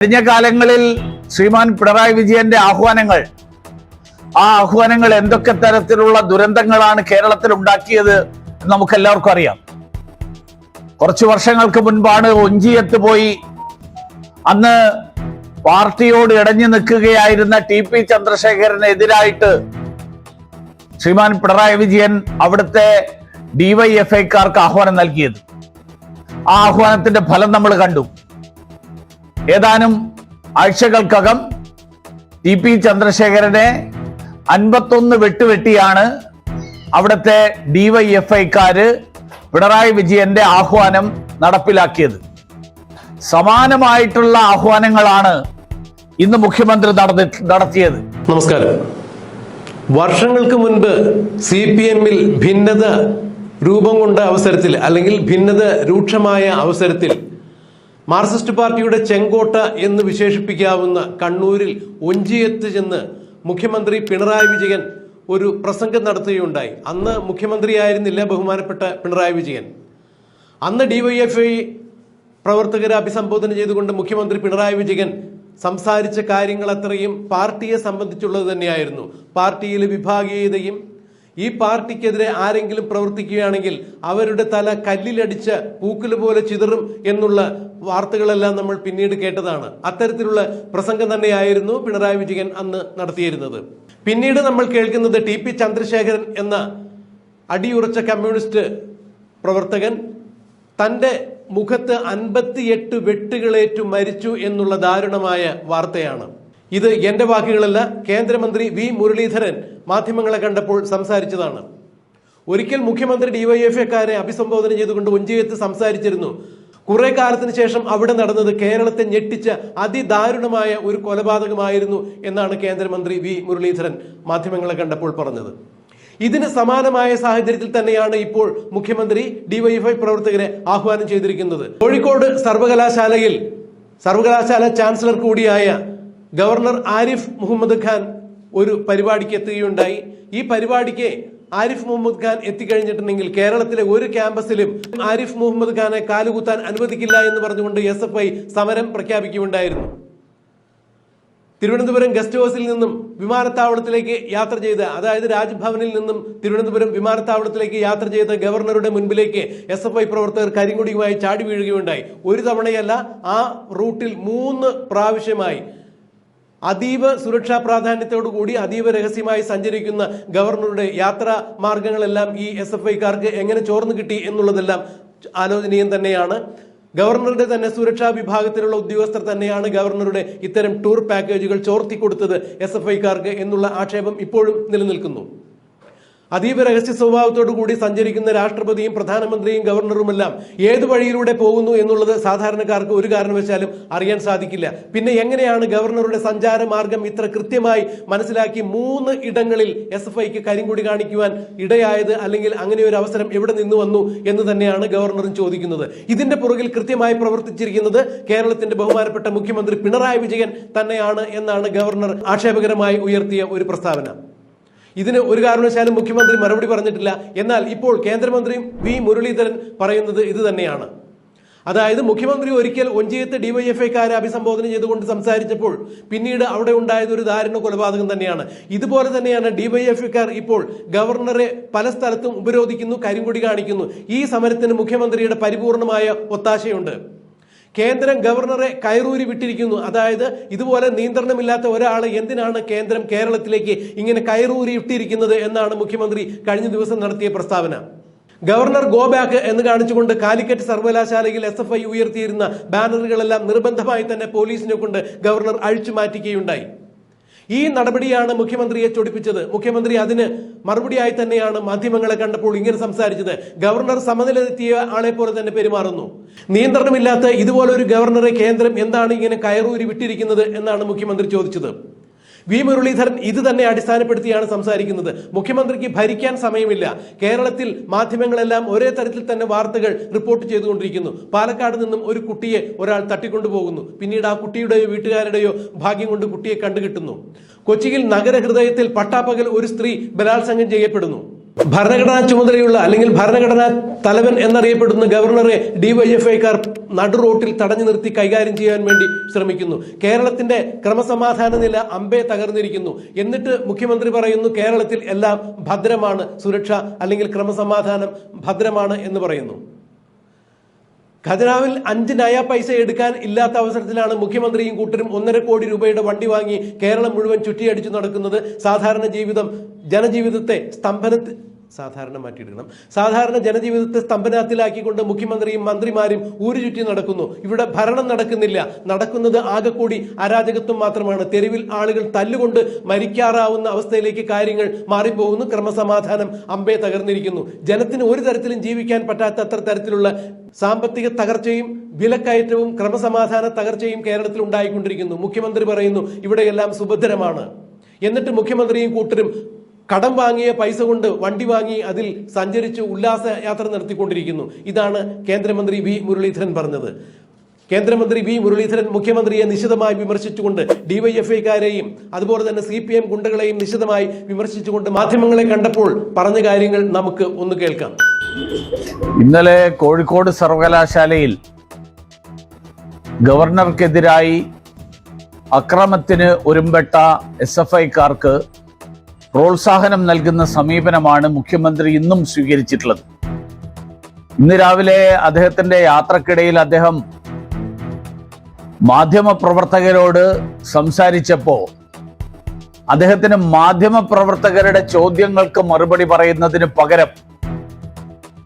കഴിഞ്ഞ കാലങ്ങളിൽ ശ്രീമാൻ പിണറായി വിജയന്റെ ആഹ്വാനങ്ങൾ ആ ആഹ്വാനങ്ങൾ എന്തൊക്കെ തരത്തിലുള്ള ദുരന്തങ്ങളാണ് കേരളത്തിൽ ഉണ്ടാക്കിയത് എന്ന് നമുക്ക് എല്ലാവർക്കും അറിയാം. കുറച്ചു വർഷങ്ങൾക്ക് മുൻപാണ് ഒഞ്ചിയത്ത് പോയി അന്ന് പാർട്ടിയോട് ഇടഞ്ഞു നിൽക്കുകയായിരുന്ന ടി പി ചന്ദ്രശേഖരനെതിരായിട്ട് ശ്രീമാൻ പിണറായി വിജയൻ അവിടുത്തെ ഡിവൈഎഫ്ഐക്കാർക്ക് ആഹ്വാനം നൽകിയത്. ആ ആഹ്വാനത്തിന്റെ ഫലം നമ്മൾ കണ്ടു. ഏതാനും ആഴ്ചകൾക്കകം ടി പി ചന്ദ്രശേഖരനെ അൻപത്തൊന്ന് വെട്ടുവെട്ടിയാണ് അവിടുത്തെ ഡിവൈഎഫ്ഐക്കാര് പിണറായി വിജയന്റെ ആഹ്വാനം നടപ്പിലാക്കിയത്. സമാനമായിട്ടുള്ള ആഹ്വാനങ്ങളാണ് ഇന്ന് മുഖ്യമന്ത്രി നടന്നി നടത്തിയത്. നമസ്കാരം. വർഷങ്ങൾക്ക് മുൻപ് സി പി എമ്മിൽ ഭിന്നത രൂപം കൊണ്ട അവസരത്തിൽ അല്ലെങ്കിൽ ഭിന്നത രൂക്ഷമായ അവസരത്തിൽ മാർക്സിസ്റ്റ് പാർട്ടിയുടെ ചെങ്കോട്ട എന്ന് വിശേഷിപ്പിക്കാവുന്ന കണ്ണൂരിൽ ഒഞ്ചിയെത്ത് ചെന്ന് മുഖ്യമന്ത്രി പിണറായി വിജയൻ ഒരു പ്രസംഗം നടത്തുകയുണ്ടായി. അന്ന് മുഖ്യമന്ത്രിയായിരുന്നില്ല ബഹുമാനപ്പെട്ട പിണറായി വിജയൻ. അന്ന് ഡിവൈഎഫ്ഐ പ്രവർത്തകരെ അഭിസംബോധന ചെയ്തുകൊണ്ട് മുഖ്യമന്ത്രി പിണറായി വിജയൻ സംസാരിച്ച കാര്യങ്ങൾ അത്രയും പാർട്ടിയെ സംബന്ധിച്ചുള്ളത് തന്നെയായിരുന്നു. പാർട്ടിയിലെ വിഭാഗീയതയും ഈ പാർട്ടിക്കെതിരെ ആരെങ്കിലും പ്രവർത്തിക്കുകയാണെങ്കിൽ അവരുടെ തല കല്ലിലടിച്ച് പൂക്കൽ പോലെ ചിതറും എന്നുള്ള വാർത്തകളെല്ലാം നമ്മൾ പിന്നീട് കേട്ടതാണ്. അത്തരത്തിലുള്ള പ്രസംഗം തന്നെയായിരുന്നു പിണറായി വിജയൻ അന്ന് നടത്തിയിരുന്നത്. പിന്നീട് നമ്മൾ കേൾക്കുന്നത് ടി പി ചന്ദ്രശേഖരൻ എന്ന അടിയുറച്ച കമ്മ്യൂണിസ്റ്റ് പ്രവർത്തകൻ തന്റെ മുഖത്ത് അൻപത്തിയെട്ട് വെട്ടുകളേറ്റു മരിച്ചു എന്നുള്ള ദാരുണമായ വാർത്തയാണ്. ഇത് എന്റെ വാക്കുകളല്ല കേന്ദ്രമന്ത്രി വി മുരളീധരൻ മാധ്യമങ്ങളെ കണ്ടപ്പോൾ സംസാരിച്ചതാണ്. ഒരിക്കൽ മുഖ്യമന്ത്രി ഡി വൈ എഫ് ഡിവൈഎഫ്ഐക്കാരെ അഭിസംബോധന ചെയ്തുകൊണ്ട് ഒഞ്ചിയത്ത് സംസാരിച്ചിരുന്നു. കുറെ കാലത്തിന് ശേഷം അവിടെ നടന്നത് കേരളത്തെ ഞെട്ടിച്ച അതിദാരുണമായ ഒരു കൊലപാതകമായിരുന്നു എന്നാണ് കേന്ദ്രമന്ത്രി വി. മുരളീധരൻ മാധ്യമങ്ങളെ കണ്ടപ്പോൾ പറഞ്ഞത്. ഇതിന് സമാനമായ സാഹചര്യത്തിൽ തന്നെയാണ് ഇപ്പോൾ മുഖ്യമന്ത്രി ഡിവൈഎഫ്ഐ പ്രവർത്തകരെ ആഹ്വാനം ചെയ്തിരിക്കുന്നത്. കോഴിക്കോട് സർവകലാശാലയിൽ സർവകലാശാല ചാൻസലർ കൂടിയായ ഗവർണർ ആരിഫ് മുഹമ്മദ് ഖാൻ ഒരു പരിപാടിക്ക് എത്തുകയുണ്ടായി. ഈ പരിപാടിക്ക് ആരിഫ് മുഹമ്മദ് ഖാൻ എത്തിക്കഴിഞ്ഞിട്ടുണ്ടെങ്കിൽ കേരളത്തിലെ ഒരു ക്യാമ്പസിലും ആരിഫ് മുഹമ്മദ് ഖാനെ കാലുകുത്താൻ അനുവദിക്കില്ല എന്ന് പറഞ്ഞുകൊണ്ട് എസ് എഫ് ഐ സമരം പ്രഖ്യാപിക്കുകയുണ്ടായിരുന്നു. തിരുവനന്തപുരം ഗസ്റ്റ് ഹൗസിൽ നിന്നും വിമാനത്താവളത്തിലേക്ക് യാത്ര ചെയ്ത് അതായത് രാജ്ഭവനിൽ നിന്നും തിരുവനന്തപുരം വിമാനത്താവളത്തിലേക്ക് യാത്ര ചെയ്ത ഗവർണറുടെ മുൻപിലേക്ക് എസ് എഫ് ഐ പ്രവർത്തകർ കരിങ്കൊടിയുമായി ചാടി വീഴുകയുണ്ടായി. ഒരു തവണയല്ല ആ റൂട്ടിൽ മൂന്ന് പ്രാവശ്യമായി അതീവ സുരക്ഷാ പ്രാധാന്യത്തോടു കൂടി അതീവ രഹസ്യമായി സഞ്ചരിക്കുന്ന ഗവർണറുടെ യാത്രാ മാർഗങ്ങളെല്ലാം ഈ എസ് എഫ് ഐക്കാർക്ക് എങ്ങനെ ചോർന്നു കിട്ടി എന്നുള്ളതെല്ലാം ആലോചനീയം തന്നെയാണ്. ഗവർണറുടെ തന്നെ സുരക്ഷാ വിഭാഗത്തിലുള്ള ഉദ്യോഗസ്ഥർ തന്നെയാണ് ഗവർണറുടെ ഇത്തരം ടൂർ പാക്കേജുകൾ ചോർത്തി കൊടുത്തത് എസ് എഫ് ഐക്കാർക്ക് എന്നുള്ള ആക്ഷേപം ഇപ്പോഴും നിലനിൽക്കുന്നു. അതീവ രഹസ്യ സ്വഭാവത്തോടു കൂടി സഞ്ചരിക്കുന്ന രാഷ്ട്രപതിയും പ്രധാനമന്ത്രിയും ഗവർണറുമെല്ലാം ഏത് വഴിയിലൂടെ പോകുന്നു എന്നുള്ളത് സാധാരണക്കാർക്ക് ഒരു കാരണവശാലും അറിയാൻ സാധിക്കില്ല. പിന്നെ എങ്ങനെയാണ് ഗവർണറുടെ സഞ്ചാര മാർഗം ഇത്ര കൃത്യമായി മനസ്സിലാക്കി മൂന്ന് ഇടങ്ങളിൽ എസ് എഫ് ഐക്ക് കരിങ്കുടി കാണിക്കുവാൻ ഇടയായത് അല്ലെങ്കിൽ അങ്ങനെ ഒരു അവസരം എവിടെ നിന്ന് വന്നു എന്ന് തന്നെയാണ് ഗവർണറും ചോദിക്കുന്നത്. ഇതിന്റെ പുറകിൽ കൃത്യമായി പ്രവർത്തിച്ചിരിക്കുന്നത് കേരളത്തിന്റെ ബഹുമാനപ്പെട്ട മുഖ്യമന്ത്രി പിണറായി വിജയൻ തന്നെയാണ് എന്നാണ് ഗവർണർ ആക്ഷേപകരമായി ഉയർത്തിയ ഒരു പ്രസ്താവന. ഇതിന് ഒരു കാരണവശാലും മുഖ്യമന്ത്രി മറുപടി പറഞ്ഞിട്ടില്ല. എന്നാൽ ഇപ്പോൾ കേന്ദ്രമന്ത്രി വി മുരളീധരൻ പറയുന്നത് ഇത് തന്നെയാണ്. അതായത് മുഖ്യമന്ത്രി ഒരിക്കൽ ഒഞ്ചിയത്ത് ഡിവൈഎഫ്ഐക്കാരെ അഭിസംബോധന ചെയ്തുകൊണ്ട് സംസാരിച്ചപ്പോൾ പിന്നീട് അവിടെ ഉണ്ടായത് ഒരു ദാരുണ കൊലപാതകം തന്നെയാണ്. ഇതുപോലെ തന്നെയാണ് ഡിവൈഎഫ്ഐക്കാർ ഇപ്പോൾ ഗവർണറെ പല സ്ഥലത്തും ഉപരോധിക്കുന്നു കരിങ്കൊടി കാണിക്കുന്നു. ഈ സമരത്തിന് മുഖ്യമന്ത്രിയുടെ പരിപൂർണമായ ഒത്താശയുണ്ട്. കേന്ദ്രം ഗവർണറെ കയറൂരി വിട്ടിരിക്കുന്നു. അതായത് ഇതുപോലെ നിയന്ത്രണമില്ലാത്ത ഒരാൾ എന്തിനാണ് കേന്ദ്രം കേരളത്തിലേക്ക് ഇങ്ങനെ കയറൂരി ഇട്ടിരിക്കുന്നത് എന്നാണ് മുഖ്യമന്ത്രി കഴിഞ്ഞ ദിവസം നടത്തിയ പ്രസ്താവന. ഗവർണർ ഗോ ബാക്ക് എന്ന് കാണിച്ചുകൊണ്ട് കാലിക്കറ്റ് സർവകലാശാലയിൽ എസ് എഫ് ഐ ഉയർത്തിയിരുന്ന ബാനറുകളെല്ലാം നിർബന്ധമായി തന്നെ പോലീസിനെ കൊണ്ട് ഗവർണർ അഴിച്ചു മാറ്റുകയുണ്ടായി. ഈ നടപടിയാണ് മുഖ്യമന്ത്രിയെ ചൊടിപ്പിച്ചത്. മുഖ്യമന്ത്രി അതിന് മറുപടിയായി തന്നെയാണ് മാധ്യമങ്ങളെ കണ്ടപ്പോൾ ഇങ്ങനെ സംസാരിച്ചത്. ഗവർണർ സമനിലെത്തിയ ആളെ പോലെ തന്നെ പെരുമാറുന്നു. നിയന്ത്രണമില്ലാത്ത ഇതുപോലൊരു ഗവർണറെ കേന്ദ്രം എന്താണ് ഇങ്ങനെ കയറൂരി വിട്ടിരിക്കുന്നത് എന്നാണ് മുഖ്യമന്ത്രി ചോദിച്ചത്. വി മുരളീധരൻ ഇത് തന്നെ അടിസ്ഥാനപ്പെടുത്തിയാണ് സംസാരിക്കുന്നത്. മുഖ്യമന്ത്രിക്ക് ഭരിക്കാൻ സമയമില്ല. കേരളത്തിൽ മാധ്യമങ്ങളെല്ലാം ഒരേ തരത്തിൽ തന്നെ വാർത്തകൾ റിപ്പോർട്ട് ചെയ്തുകൊണ്ടിരിക്കുന്നു. പാലക്കാട് നിന്നും ഒരു കുട്ടിയെ ഒരാൾ തട്ടിക്കൊണ്ടുപോകുന്നു. പിന്നീട് ആ കുട്ടിയുടെയോ വീട്ടുകാരുടെയോ ഭാഗ്യം കൊണ്ട് കുട്ടിയെ കണ്ടുകിട്ടുന്നു. കൊച്ചിയിൽ നഗരഹൃദയത്തിൽ പട്ടാപ്പകൽ ഒരു സ്ത്രീ ബലാത്സംഗം ചെയ്യപ്പെടുന്നു. ഭരണഘടനാ ചുമതലയുള്ള അല്ലെങ്കിൽ ഭരണഘടനാ തലവൻ എന്നറിയപ്പെടുന്ന ഗവർണറെ ഡിവൈഎഫ്ഐക്കാർ നടു റോട്ടിൽ തടഞ്ഞു നിർത്തി കൈകാര്യം ചെയ്യാൻ വേണ്ടി ശ്രമിക്കുന്നു. കേരളത്തിന്റെ ക്രമസമാധാന നില അമ്പേ തകർന്നിരിക്കുന്നു. എന്നിട്ട് മുഖ്യമന്ത്രി പറയുന്നു കേരളത്തിൽ എല്ലാം ഭദ്രമാണ് സുരക്ഷ അല്ലെങ്കിൽ ക്രമസമാധാനം ഭദ്രമാണ് എന്ന് പറയുന്നു. ഖജനാവിൽ അഞ്ച് നയ പൈസ എടുക്കാൻ ഇല്ലാത്ത അവസരത്തിലാണ് മുഖ്യമന്ത്രിയും കൂട്ടരും ഒന്നര കോടി രൂപയുടെ വണ്ടി വാങ്ങി കേരളം മുഴുവൻ ചുറ്റിയടിച്ചു നടക്കുന്നത്. സാധാരണ ജീവിതം ജനജീവിതത്തെ സ്തംഭനത്തിൽ സാധാരണ മാറ്റിയിടണം സാധാരണ ജനജീവിതത്തെ സ്തംഭനത്തിലാക്കിക്കൊണ്ട് മുഖ്യമന്ത്രിയും മന്ത്രിമാരും ഊരു ചുറ്റി നടക്കുന്നു. ഇവിടെ ഭരണം നടക്കുന്നില്ല. നടക്കുന്നത് ആകെ കൂടി അരാജകത്വം മാത്രമാണ്. തെരുവിൽ ആളുകൾ തല്ലുകൊണ്ട് മരിക്കാറാവുന്ന അവസ്ഥയിലേക്ക് കാര്യങ്ങൾ മാറിപ്പോകുന്നു. ക്രമസമാധാനം അമ്പേ തകർന്നിരിക്കുന്നു. ജനത്തിന് ഒരു തരത്തിലും ജീവിക്കാൻ പറ്റാത്ത അത്ര തരത്തിലുള്ള സാമ്പത്തിക തകർച്ചയും വിലക്കയറ്റവും ക്രമസമാധാന തകർച്ചയും കേരളത്തിൽ ഉണ്ടായിക്കൊണ്ടിരിക്കുന്നു. മുഖ്യമന്ത്രി പറയുന്നു ഇവിടെയെല്ലാം സുഭദ്രമാണ്. എന്നിട്ട് മുഖ്യമന്ത്രിയും കൂട്ടരും കടം വാങ്ങിയ പൈസ കൊണ്ട് വണ്ടി വാങ്ങി അതിൽ സഞ്ചരിച്ച് ഉല്ലാസ യാത്ര നടത്തിക്കൊണ്ടിരിക്കുന്നു. ഇതാണ് കേന്ദ്രമന്ത്രി വി മുരളീധരൻ പറഞ്ഞത്. കേന്ദ്രമന്ത്രി വി മുരളീധരൻ മുഖ്യമന്ത്രിയെ നിശിതമായി വിമർശിച്ചുകൊണ്ട് ഡിവൈഎഫ്ഐക്കാരെയും അതുപോലെ തന്നെ സി പി എം ഗുണ്ടകളെയും നിശിതമായി വിമർശിച്ചുകൊണ്ട് മാധ്യമങ്ങളെ കണ്ടപ്പോൾ പറഞ്ഞ കാര്യങ്ങൾ നമുക്ക് ഒന്ന് കേൾക്കാം. ഇന്നലെ കോഴിക്കോട് സർവകലാശാലയിൽ ഗവർണർക്കെതിരായി അക്രമത്തിന് ഒരുമ്പെട്ട എസ് എഫ് ഐക്കാർക്ക് പ്രോത്സാഹനം നൽകുന്ന സമീപനമാണ് മുഖ്യമന്ത്രി ഇന്നും സ്വീകരിച്ചിട്ടുള്ളത്. ഇന്ന് രാവിലെ അദ്ദേഹത്തിന്റെ യാത്രക്കിടയിൽ അദ്ദേഹം മാധ്യമപ്രവർത്തകരോട് സംസാരിച്ചപ്പോ അദ്ദേഹത്തിന് മാധ്യമപ്രവർത്തകരുടെ ചോദ്യങ്ങൾക്ക് മറുപടി പറയുന്നതിന് പകരം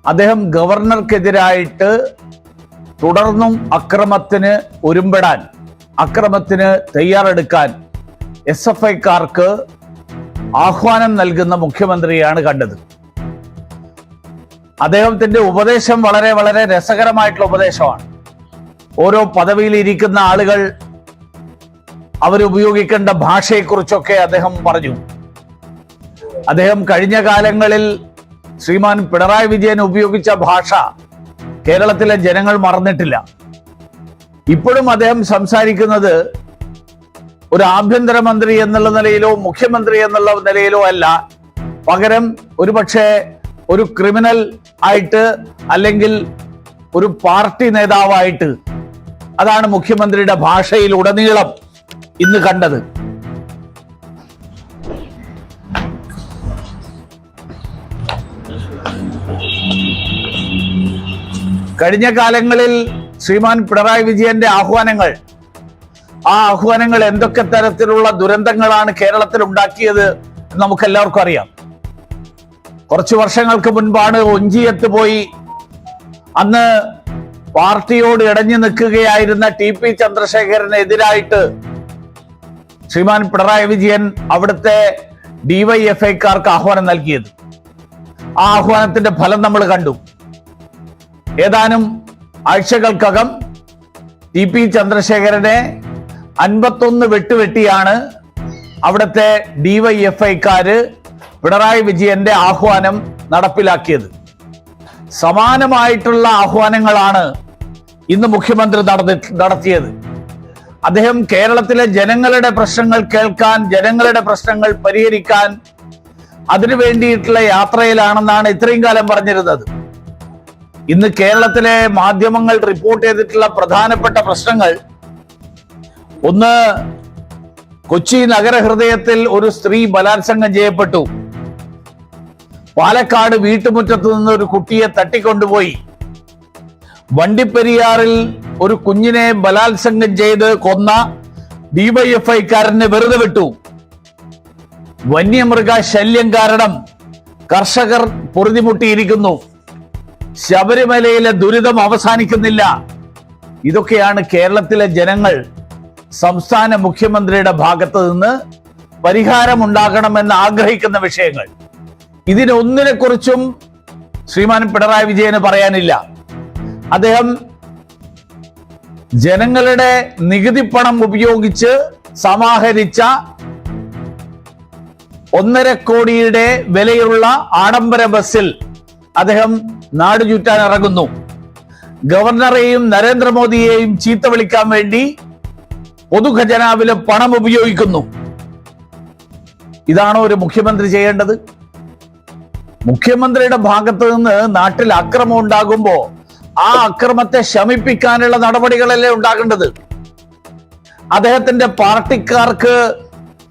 അദ്ദേഹം ഗവർണർക്കെതിരായിട്ട് തുടർന്നും അക്രമത്തിന് ഒരുമ്പെടാൻ അക്രമത്തിന് തയ്യാറെടുക്കാൻ എസ് എഫ് ഐക്കാർക്ക് ആഹ്വാനം നൽകുന്ന മുഖ്യമന്ത്രിയാണ് കണ്ടത്. അദ്ദേഹത്തിന്റെ ഉപദേശം വളരെ വളരെ രസകരമായിട്ടുള്ള ഉപദേശമാണ്. ഓരോ പദവിയിൽ ഇരിക്കുന്ന ആളുകൾ അവരുപയോഗിക്കേണ്ട ഭാഷയെക്കുറിച്ചൊക്കെ അദ്ദേഹം പറഞ്ഞു. അദ്ദേഹം കഴിഞ്ഞ കാലങ്ങളിൽ ശ്രീമാൻ പിണറായി വിജയൻ ഉപയോഗിച്ച ഭാഷ കേരളത്തിലെ ജനങ്ങൾ മറന്നിട്ടില്ല. ഇപ്പോഴും അദ്ദേഹം സംസാരിക്കുന്നത് ഒരു ആഭ്യന്തരമന്ത്രി എന്നുള്ള നിലയിലോ മുഖ്യമന്ത്രി എന്നുള്ള നിലയിലോ അല്ല. പകരം ഒരുപക്ഷെ ഒരു ക്രിമിനൽ ആയിട്ട് അല്ലെങ്കിൽ ഒരു പാർട്ടി നേതാവായിട്ട് അതാണ് മുഖ്യമന്ത്രിയുടെ ഭാഷയിൽ ഉടനീളം ഇന്ന് കണ്ടത്. കഴിഞ്ഞ കാലങ്ങളിൽ ശ്രീമാൻ പിണറായി വിജയന്റെ ആഹ്വാനങ്ങൾ ആ ആഹ്വാനങ്ങൾ എന്തൊക്കെ തരത്തിലുള്ള ദുരന്തങ്ങളാണ് കേരളത്തിൽ ഉണ്ടാക്കിയത് നമുക്ക് എല്ലാവർക്കും അറിയാം. കുറച്ച് വർഷങ്ങൾക്ക് മുൻപാണ് ഒഞ്ചിയത്ത് പോയി അന്ന് പാർട്ടിയോട് ഇടഞ്ഞു നിൽക്കുകയായിരുന്ന ടി പി ചന്ദ്രശേഖരനെതിരായിട്ട് ശ്രീമാൻ പിണറായി വിജയൻ അവിടുത്തെ ഡിവൈഎഫ്ഐക്കാർക്ക് ആഹ്വാനം നൽകിയത്. ആ ആഹ്വാനത്തിന്റെ ഫലം നമ്മൾ കണ്ടു. ഏതാനും ആഴ്ചകൾക്കകം ടി പി ചന്ദ്രശേഖരനെ അൻപത്തൊന്ന് വെട്ടുവെട്ടിയാണ് അവിടുത്തെ ഡിവൈഎഫ്ഐക്കാര് പിണറായി വിജയന്റെ ആഹ്വാനം നടപ്പിലാക്കിയത്. സമാനമായിട്ടുള്ള ആഹ്വാനങ്ങളാണ് ഇന്ന് മുഖ്യമന്ത്രി നടത്തി നടത്തിയത്. അദ്ദേഹം കേരളത്തിലെ ജനങ്ങളുടെ പ്രശ്നങ്ങൾ കേൾക്കാൻ ജനങ്ങളുടെ പ്രശ്നങ്ങൾ പരിഹരിക്കാൻ അതിനു വേണ്ടിയിട്ടുള്ള യാത്രയിലാണെന്നാണ് ഇത്രയും കാലം പറഞ്ഞിരുന്നത്. ഇന്ന് കേരളത്തിലെ മാധ്യമങ്ങൾ റിപ്പോർട്ട് ചെയ്തിട്ടുള്ള പ്രധാനപ്പെട്ട പ്രശ്നങ്ങൾ ഒന്ന് കൊച്ചി നഗരഹൃദയത്തിൽ ഒരു സ്ത്രീ ബലാത്സംഗം ചെയ്യപ്പെട്ടു. പാലക്കാട് വീട്ടുമുറ്റത്ത് നിന്ന് ഒരു കുട്ടിയെ തട്ടിക്കൊണ്ടുപോയി. വണ്ടിപ്പെരിയാറിൽ ഒരു കുഞ്ഞിനെ ബലാത്സംഗം ചെയ്ത് കൊന്ന ഡിവൈഎഫ്ഐക്കാരനെ വെറുതെ വിട്ടു. വന്യമൃഗ ശല്യം കാരണം കർഷകർ പൊറുതിമുട്ടിയിരിക്കുന്നു. ശബരിമലയിലെ ദുരിതം അവസാനിക്കുന്നില്ല. ഇതൊക്കെയാണ് കേരളത്തിലെ ജനങ്ങൾ സംസ്ഥാന മുഖ്യമന്ത്രിയുടെ ഭാഗത്ത് നിന്ന് പരിഹാരമുണ്ടാകണമെന്ന് ആഗ്രഹിക്കുന്ന വിഷയങ്ങൾ. ഇതിനൊന്നിനെക്കുറിച്ചും ശ്രീമാൻ പിണറായി വിജയന് പറയാനില്ല. അദ്ദേഹം ജനങ്ങളുടെ നികുതി പണം ഉപയോഗിച്ച് സമാഹരിച്ച ഒന്നര കോടിയുടെ വിലയുള്ള ആഡംബര ബസ്സിൽ അദ്ദേഹം നാടുചുറ്റാൻ ഇറങ്ങുന്നു. ഗവർണറെയും നരേന്ദ്രമോദിയെയും ചീത്ത വിളിക്കാൻ വേണ്ടി പൊതുഖജനാവിലെ പണം ഉപയോഗിക്കുന്നു. ഇതാണോ ഒരു മുഖ്യമന്ത്രി ചെയ്യേണ്ടത്? മുഖ്യമന്ത്രിയുടെ ഭാഗത്ത് നിന്ന് നാട്ടിൽ അക്രമം ഉണ്ടാകുമ്പോ ആ അക്രമത്തെ ശമിപ്പിക്കാനുള്ള നടപടികളല്ലേ ഉണ്ടാകേണ്ടത്? അദ്ദേഹത്തിന്റെ പാർട്ടിക്കാർക്ക്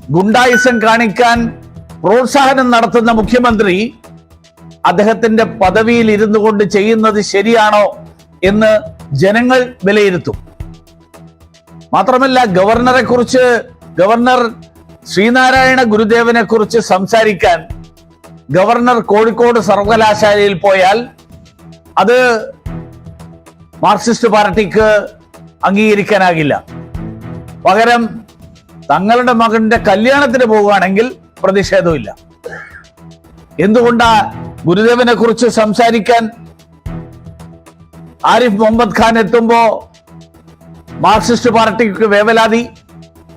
ഗുണ്ടായുസം കാണിക്കാൻ പ്രോത്സാഹനം നടത്തുന്ന മുഖ്യമന്ത്രി അദ്ദേഹത്തിന്റെ പദവിയിൽ ഇരുന്നു കൊണ്ട് ചെയ്യുന്നത് ശരിയാണോ എന്ന് ജനങ്ങൾ വിലയിരുത്തും. മാത്രമല്ല ഗവർണറെ കുറിച്ച് ഗവർണർ ശ്രീനാരായണ ഗുരുദേവനെ കുറിച്ച് സംസാരിക്കാൻ ഗവർണർ കോഴിക്കോട് സർവകലാശാലയിൽ പോയാൽ അത് മാർക്സിസ്റ്റ് പാർട്ടിക്ക് അംഗീകരിക്കാനാകില്ല. പകരം തങ്ങളുടെ മകന്റെ കല്യാണത്തിന് പോവുകയാണെങ്കിൽ പ്രതിഷേധമില്ല എന്തുകൊണ്ടാ ഗുരുദേവനെ കുറിച്ച് സംസാരിക്കാൻ ആരിഫ് മുഹമ്മദ് ഖാൻ എത്തുമ്പോ മാർക്സിസ്റ്റ് പാർട്ടിക്ക് വേവലാതി.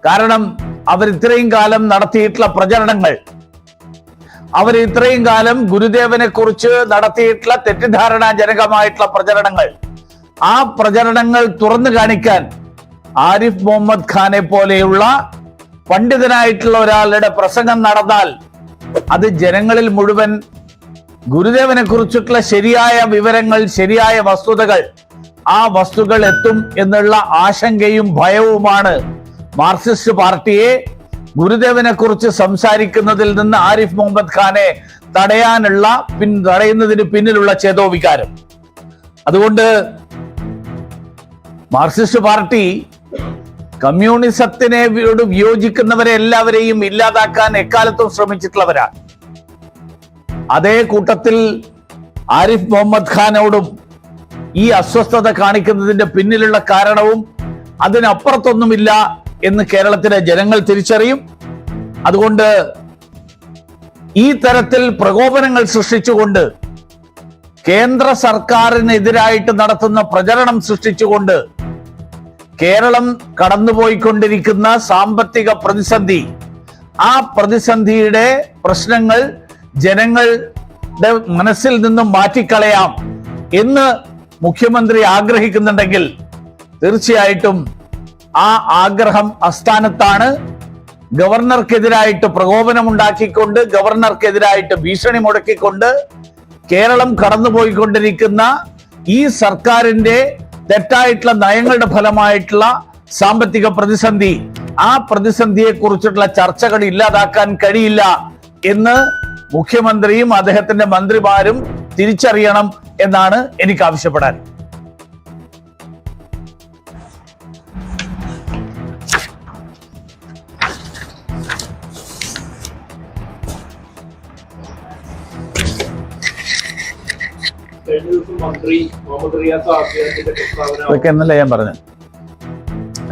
കാരണം അവർ ഇത്രയും കാലം നടത്തിയിട്ടുള്ള പ്രചരണങ്ങൾ അവർ ഇത്രയും കാലം ഗുരുദേവനെ കുറിച്ച് നടത്തിയിട്ടുള്ള തെറ്റിദ്ധാരണാജനകമായിട്ടുള്ള പ്രചരണങ്ങൾ. ആ പ്രചരണങ്ങൾ തുറന്നു കാണിക്കാൻ ആരിഫ് മുഹമ്മദ് ഖാനെ പോലെയുള്ള പണ്ഡിതനായിട്ടുള്ള ഒരാളുടെ പ്രസംഗം നടന്നാൽ അത് ജനങ്ങളിൽ മുഴുവൻ ഗുരുദേവനെ കുറിച്ചിട്ടുള്ള ശരിയായ വിവരങ്ങൾ ശരിയായ വസ്തുതകൾ ആ വസ്തുക്കൾ എത്തും എന്നുള്ള ആശങ്കയും ഭയവുമാണ് മാർക്സിസ്റ്റ് പാർട്ടിയെ ഗുരുദേവനെ കുറിച്ച് സംസാരിക്കുന്നതിൽ നിന്ന് ആരിഫ് മുഹമ്മദ് ഖാനെ തടയാനുള്ള പിൻ തടയുന്നതിന് പിന്നിലുള്ള ചേതോവികാരം. അതുകൊണ്ട് മാർക്സിസ്റ്റ് പാർട്ടി കമ്മ്യൂണിസത്തിനെ വിയോജിക്കുന്നവരെ എല്ലാവരെയും ഇല്ലാതാക്കാൻ എക്കാലത്തും ശ്രമിച്ചിട്ടുള്ളവരാണ്. അതേ കൂട്ടത്തിൽ ആരിഫ് മുഹമ്മദ് ഖാനോടും ഈ അസ്വസ്ഥത കാണിക്കുന്നതിന്റെ പിന്നിലുള്ള കാരണവും അതിനപ്പുറത്തൊന്നുമില്ല എന്ന് കേരളത്തിലെ ജനങ്ങൾ തിരിച്ചറിയും. അതുകൊണ്ട് ഈ തരത്തിൽ പ്രകോപനങ്ങൾ സൃഷ്ടിച്ചുകൊണ്ട് കേന്ദ്ര സർക്കാരിനെതിരായിട്ട് നടത്തുന്ന പ്രചരണം സൃഷ്ടിച്ചുകൊണ്ട് കേരളം കടന്നുപോയിക്കൊണ്ടിരിക്കുന്ന സാമ്പത്തിക പ്രതിസന്ധി ആ പ്രതിസന്ധിയുടെ പ്രശ്നങ്ങൾ ജനങ്ങളുടെ മനസ്സിൽ നിന്നും മാറ്റിക്കളയാം എന്ന് മുഖ്യമന്ത്രി ആഗ്രഹിക്കുന്നുണ്ടെങ്കിൽ തീർച്ചയായിട്ടും ആ ആഗ്രഹം അസ്ഥാനത്താണ് ഗവർണർക്കെതിരായിട്ട് പ്രകോപനമുണ്ടാക്കിക്കൊണ്ട് ഗവർണർക്കെതിരായിട്ട് ഭീഷണി മുടക്കിക്കൊണ്ട് കേരളം കടന്നുപോയിക്കൊണ്ടിരിക്കുന്ന ഈ സർക്കാരിന്റെ തെറ്റായിട്ടുള്ള നയങ്ങളുടെ ഫലമായിട്ടുള്ള സാമ്പത്തിക പ്രതിസന്ധി ആ പ്രതിസന്ധിയെ കുറിച്ചിട്ടുള്ള ചർച്ചകൾ ഇല്ലാതാക്കാൻ കഴിയില്ല എന്ന് മുഖ്യമന്ത്രിയും അദ്ദേഹത്തിന്റെ മന്ത്രിമാരും തിരിച്ചറിയണം എന്നാണ് എനിക്ക് ആവശ്യപ്പെടാൻ. അതൊക്കെ എന്നല്ല ഞാൻ പറഞ്ഞു?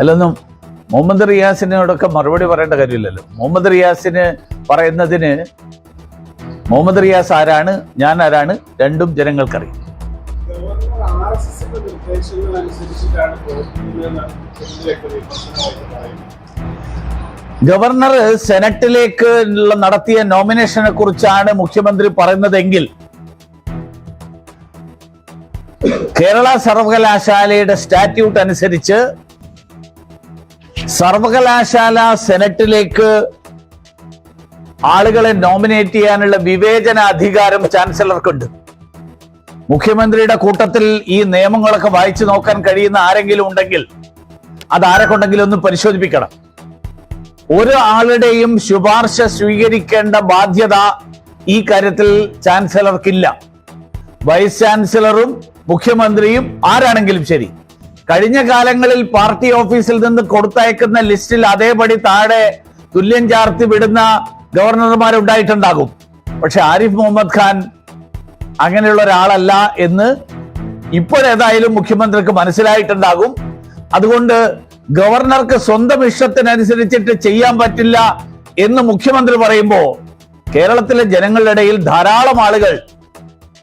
അല്ലൊന്നും മുഹമ്മദ് റിയാസിനോടൊക്കെ മറുപടി പറയേണ്ട കാര്യമില്ലല്ലോ. മുഹമ്മദ് റിയാസിന് പറയുന്നതിന് മുഹമ്മദ് റിയാസ് ആരാണ്? ഞാൻ ആരാണ്? രണ്ടും ജനങ്ങൾക്കറിയാം. ഗവർണർ സെനറ്റിലേക്ക് നടത്തിയ നോമിനേഷനെ കുറിച്ചാണ് മുഖ്യമന്ത്രി പറയുന്നതെങ്കിൽ കേരള സർവകലാശാലയുടെ സ്റ്റാറ്റ്യൂട്ട് അനുസരിച്ച് സർവകലാശാല സെനറ്റിലേക്ക് ആളുകളെ നോമിനേറ്റ് ചെയ്യാനുള്ള വിവേചന അധികാരം ചാൻസലർക്കുണ്ട് മുഖ്യമന്ത്രിയുടെ കൂട്ടത്തിൽ ഈ നിയമങ്ങളൊക്കെ വായിച്ചു നോക്കാൻ കഴിയുന്ന ആരെങ്കിലും ഉണ്ടെങ്കിൽ അത് ആരെ കൊണ്ടെങ്കിലും ഒന്ന് പരിശോധിപ്പിക്കണം. ഒരു ആളുടെയും ശുപാർശ സ്വീകരിക്കേണ്ട ബാധ്യത ഈ കാര്യത്തിൽ ചാൻസലർക്കില്ല വൈസ് ചാൻസലറും മുഖ്യമന്ത്രിയും ആരാണെങ്കിലും ശരി. കഴിഞ്ഞ കാലങ്ങളിൽ പാർട്ടി ഓഫീസിൽ നിന്ന് കൊടുത്തയക്കുന്ന ലിസ്റ്റിൽ അതേപടി താഴെ തുല്യം ചാർത്തി വിടുന്ന ഗവർണർമാരുണ്ടായിട്ടുണ്ടാകും പക്ഷെ ആരിഫ് മുഹമ്മദ് ഖാൻ അങ്ങനെയുള്ള ഒരാളല്ല എന്ന് ഇപ്പോഴേതായാലും മുഖ്യമന്ത്രിക്ക് മനസ്സിലായിട്ടുണ്ടാകും. അതുകൊണ്ട് ഗവർണർക്ക് സ്വന്തം ഇഷ്ടത്തിനനുസരിച്ചിട്ട് ചെയ്യാൻ പറ്റില്ല എന്ന് മുഖ്യമന്ത്രി പറയുമ്പോൾ കേരളത്തിലെ ജനങ്ങളുടെ ഇടയിൽ ധാരാളം ആളുകൾ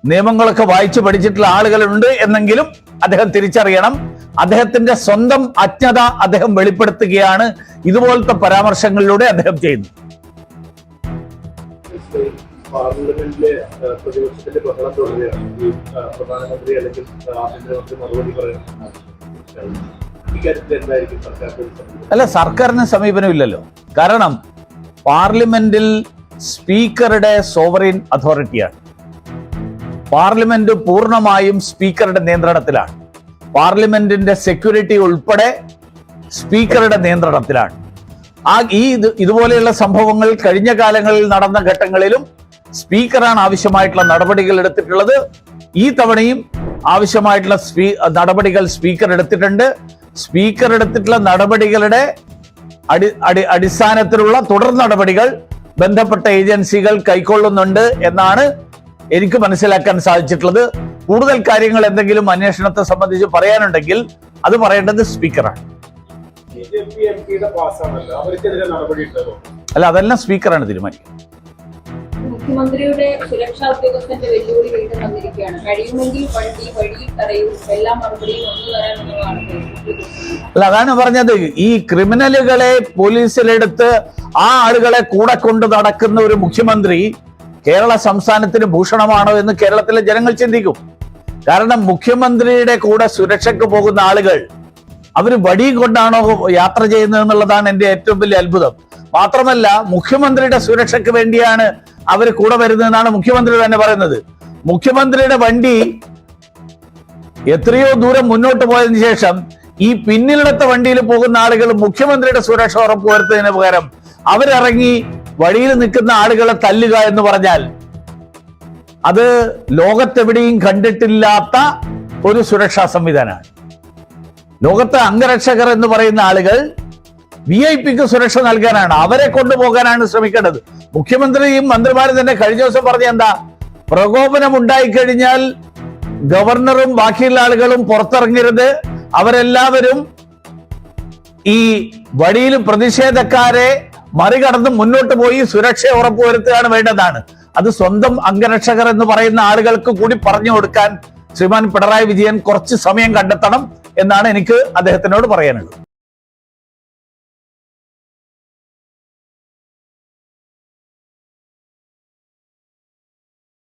നിയമങ്ങളൊക്കെ വായിച്ചു പഠിച്ചിട്ടുള്ള ആളുകളുണ്ട് എന്നെങ്കിലും അദ്ദേഹം തിരിച്ചറിയണം. അദ്ദേഹത്തിന്റെ സ്വന്തം അജ്ഞത അദ്ദേഹം വെളിപ്പെടുത്തുകയാണ്. ഇതുപോലത്തെ പരാമർശങ്ങളിലൂടെ അദ്ദേഹം ചെയ്യുന്നത് പാർലമെന്റിലെ പ്രതിപക്ഷത്തിന്റെ ബഹളം തുടരുകയാണ്. ഈ പ്രധാനമന്ത്രി അല്ലെങ്കിൽ ആഭ്യന്തരമന്ത്രി മറുപടി പറയുന്നത് അല്ല സർക്കാരിന് സമീപനമില്ലല്ലോ കാരണം പാർലമെന്റിൽ സ്പീക്കറുടെ സോവറിൻ അതോറിറ്റിയാണ്. പാർലമെന്റ് പൂർണമായും സ്പീക്കറുടെ നിയന്ത്രണത്തിലാണ്. പാർലമെന്റിന്റെ സെക്യൂരിറ്റി ഉൾപ്പെടെ സ്പീക്കറുടെ നിയന്ത്രണത്തിലാണ്. ആ ഈ ഇത് ഇതുപോലെയുള്ള സംഭവങ്ങൾ കഴിഞ്ഞ കാലങ്ങളിൽ നടന്ന ഘട്ടങ്ങളിലും സ്പീക്കറാണ് ആവശ്യമായിട്ടുള്ള നടപടികൾ എടുത്തിട്ടുള്ളത്. ഈ തവണയും ആവശ്യമായിട്ടുള്ള സ്പീ നടപടികൾ സ്പീക്കർ എടുത്തിട്ടുണ്ട്. സ്പീക്കർ എടുത്തിട്ടുള്ള നടപടികളുടെ അടി അടി അടിസ്ഥാനത്തിലുള്ള തുടർ നടപടികൾ ബന്ധപ്പെട്ട ഏജൻസികൾ കൈക്കൊള്ളുന്നുണ്ട് എന്നാണ് എനിക്ക് മനസ്സിലാക്കാൻ സാധിച്ചിട്ടുള്ളത്. കൂടുതൽ കാര്യങ്ങൾ എന്തെങ്കിലും അന്വേഷണത്തെ സംബന്ധിച്ച് പറയാനുണ്ടെങ്കിൽ അത് പറയേണ്ടത് സ്പീക്കറാണ്. അല്ല അതെല്ലാം സ്പീക്കറാണ് തീരുമാനിക്കുന്നത്. മുഖ്യമന്ത്രിയുടെ സുരക്ഷാ ഉദ്യോഗസ്ഥന്റെ വെല്ലുവിളി വീണ്ടും വന്നിരിക്കുകയാണ്. കഴിയുമെങ്കിൽ വണ്ടി വഴി തടയൂ എല്ലാ മറുപടിയും ഒന്നു തരാമെന്നുള്ളതാണ് ഫേസ്ബുക്കിൽ അല്ല അതാണ് പറഞ്ഞത്. ഈ ക്രിമിനലുകളെ പോലീസിലെടുത്ത് ആ ആളുകളെ കൂടെ കൊണ്ട് നടക്കുന്ന ഒരു മുഖ്യമന്ത്രി കേരള സംസ്ഥാനത്തിന് ഭൂഷണമാണോ എന്ന് കേരളത്തിലെ ജനങ്ങൾ ചിന്തിക്കും. കാരണം മുഖ്യമന്ത്രിയുടെ കൂടെ സുരക്ഷയ്ക്ക് പോകുന്ന ആളുകൾ അവർ വടി കൊണ്ടാണോ യാത്ര ചെയ്യുന്നത് എന്നുള്ളതാണ് എന്റെ ഏറ്റവും വലിയ അത്ഭുതം. മാത്രമല്ല മുഖ്യമന്ത്രിയുടെ സുരക്ഷയ്ക്ക് വേണ്ടിയാണ് അവർ കൂടെ വരുന്നതെന്നാണ് മുഖ്യമന്ത്രി തന്നെ പറയുന്നത്. മുഖ്യമന്ത്രിയുടെ വണ്ടി എത്രയോ ദൂരം മുന്നോട്ട് പോയതിനു ശേഷം ഈ പിന്നിലത്തെ വണ്ടിയിൽ പോകുന്ന ആളുകൾ മുഖ്യമന്ത്രിയുടെ സുരക്ഷ ഉറപ്പുവരുത്തുന്നതിന് പകരം അവരിറങ്ങി വഴിയിൽ നിൽക്കുന്ന ആളുകളെ തല്ലുക എന്ന് പറഞ്ഞാൽ അത് ലോകത്തെവിടെയും കണ്ടിട്ടില്ലാത്ത ഒരു സുരക്ഷാ സംവിധാനമാണ്. ലോകത്തെ അംഗരക്ഷകർ എന്ന് പറയുന്ന ആളുകൾ വി ഐ പിക്ക് സുരക്ഷ നൽകാനാണ്. അവരെ കൊണ്ടുപോകാനാണ് ശ്രമിക്കേണ്ടത്. മുഖ്യമന്ത്രിയും മന്ത്രിമാരും തന്നെ കഴിഞ്ഞ ദിവസം പറഞ്ഞ എന്താ? പ്രകോപനം ഉണ്ടായിക്കഴിഞ്ഞാൽ ഗവർണറും ബാക്കിയുള്ള ആളുകളും പുറത്തിറങ്ങരുത്. അവരെല്ലാവരും ഈ വഴിയിൽ പ്രതിഷേധക്കാരെ മറികടന്ന് മുന്നോട്ട് പോയി സുരക്ഷ ഉറപ്പുവരുത്തുകയാണ് വേണ്ടതാണ്. അത് സ്വന്തം അംഗരക്ഷകർ എന്ന് പറയുന്ന ആളുകൾക്ക് കൂടി പറഞ്ഞു കൊടുക്കാൻ ശ്രീമാൻ പിണറായി വിജയൻ കുറച്ച് സമയം കണ്ടെത്തണം. എന്നാണ് എനിക്ക് അദ്ദേഹത്തിനോട് പറയാനുള്ളത്.